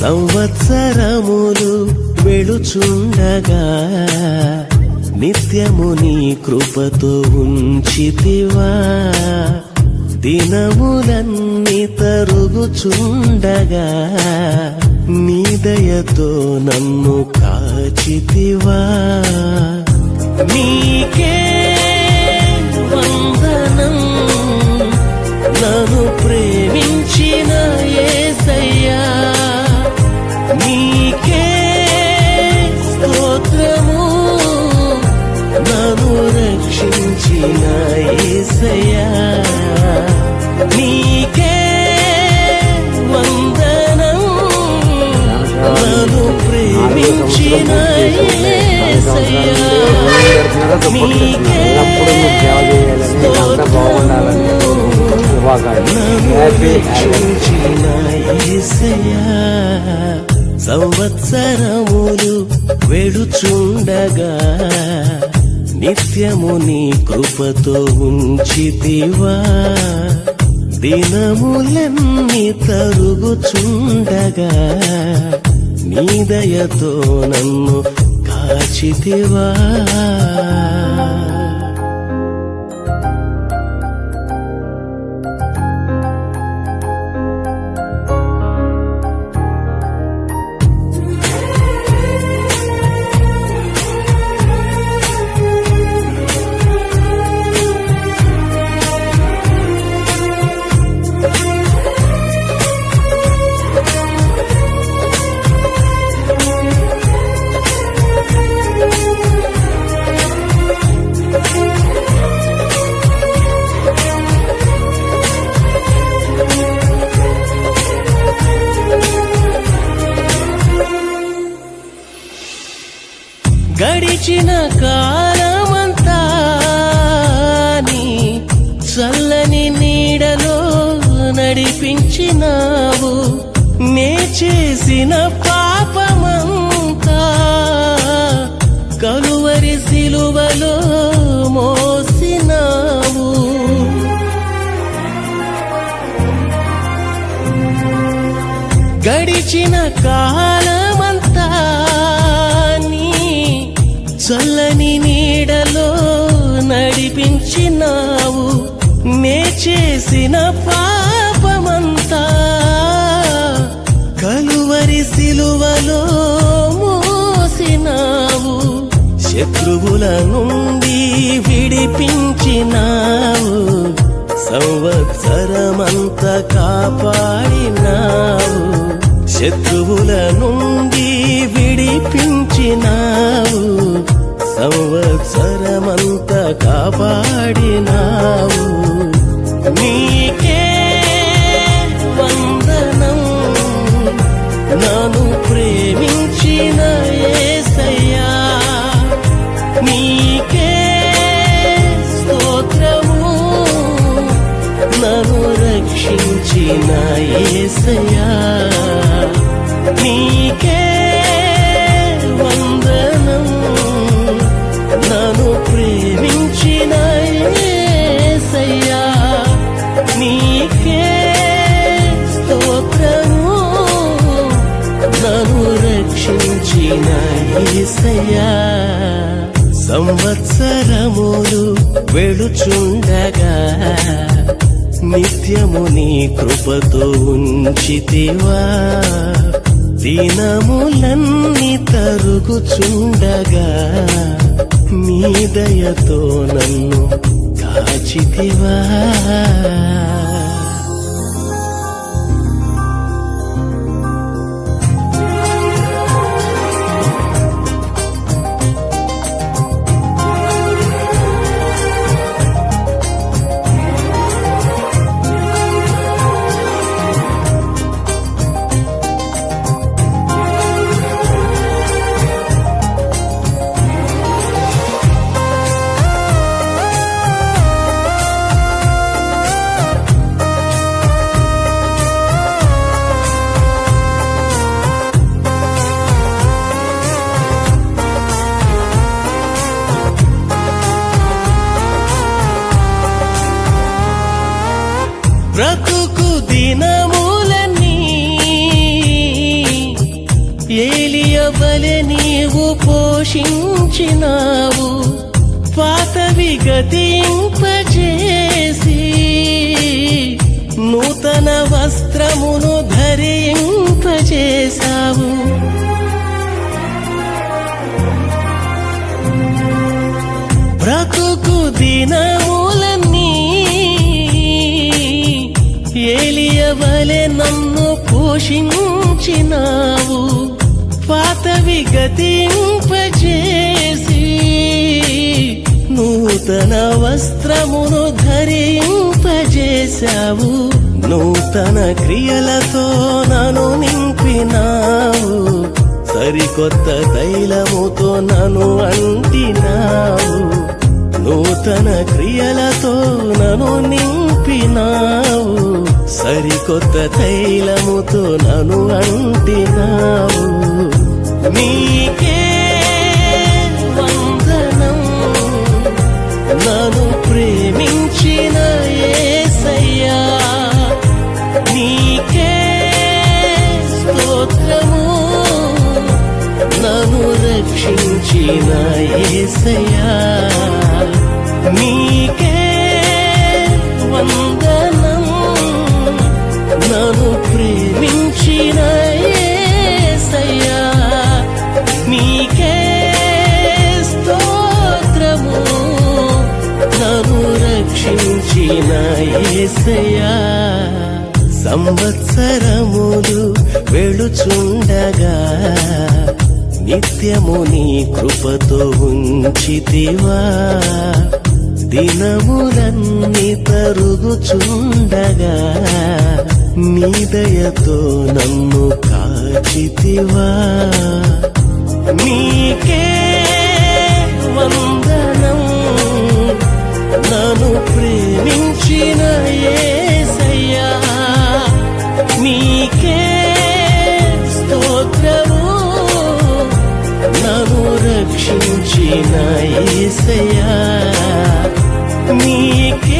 సంవత్సరములు వెళుచుండగా నిత్యము నీ కృపతో ఉంచితివా. దినములన్నీ తరుగుచుండగా నీ దయతో నన్ను కాచితివా. నీకే వందనం నన్ను ప్రేమించిన సంవత్సరములు వెడుచుండగా నిత్యము నీ కృపతో ఉంచితివా. దినములన్నీ తరుగుచుండగా నీ దయతో నన్ను కాచితివా. నడిపించినావు నే చేసిన పాపమంతా. కలువరి సిలువలో మోసినావు. గడిచిన కాలమంతా నీ చల్లని నీడలో నడిపించినావు. నే చేసిన పా శత్రువుల నుండి విడిపించినావు. సంవత్సరమంత కాపాడినావు. శత్రువుల నుండి విడిపించినావు. సంవత్సరమంత కాపాడినా ఏసయ్యా సంవత్సరములు వెళుచుండగా నిత్యము నీ కృపతో ఉంచితివా. దినములన్నీ తరుగుచుండగా నీ దయతో నన్ను కాచితివా. బ్రతుకు దినములన్నీ ఏలియవలె నీవు పోషించినావు పాతవి చేసి నూతన వస్త్రమును ధరింపజేశావు. పోషించినావు పాతవి గతింపజేసి నూతన వస్త్రమును ధరింపజేశావు నూతన క్రియలతో నన్ను నింపినావు సరికొత్త తైలముతో నన్ను అంటినావు నూతన క్రియలతో నన్ను నింపినావు. సరికొత్త తైలముతో నను అంటినావు. నీకే వందనం. నన్ను ప్రేమించిన నిత్యము నీ కృపతో ఉంచితివా. దినములన్నీ తరుగుచుండగా నీ దయతో నన్ను కాచితివా. నీకే వందనం నన్ను ప్రేమించిన రక్షించిన యేసయ్యా నీకే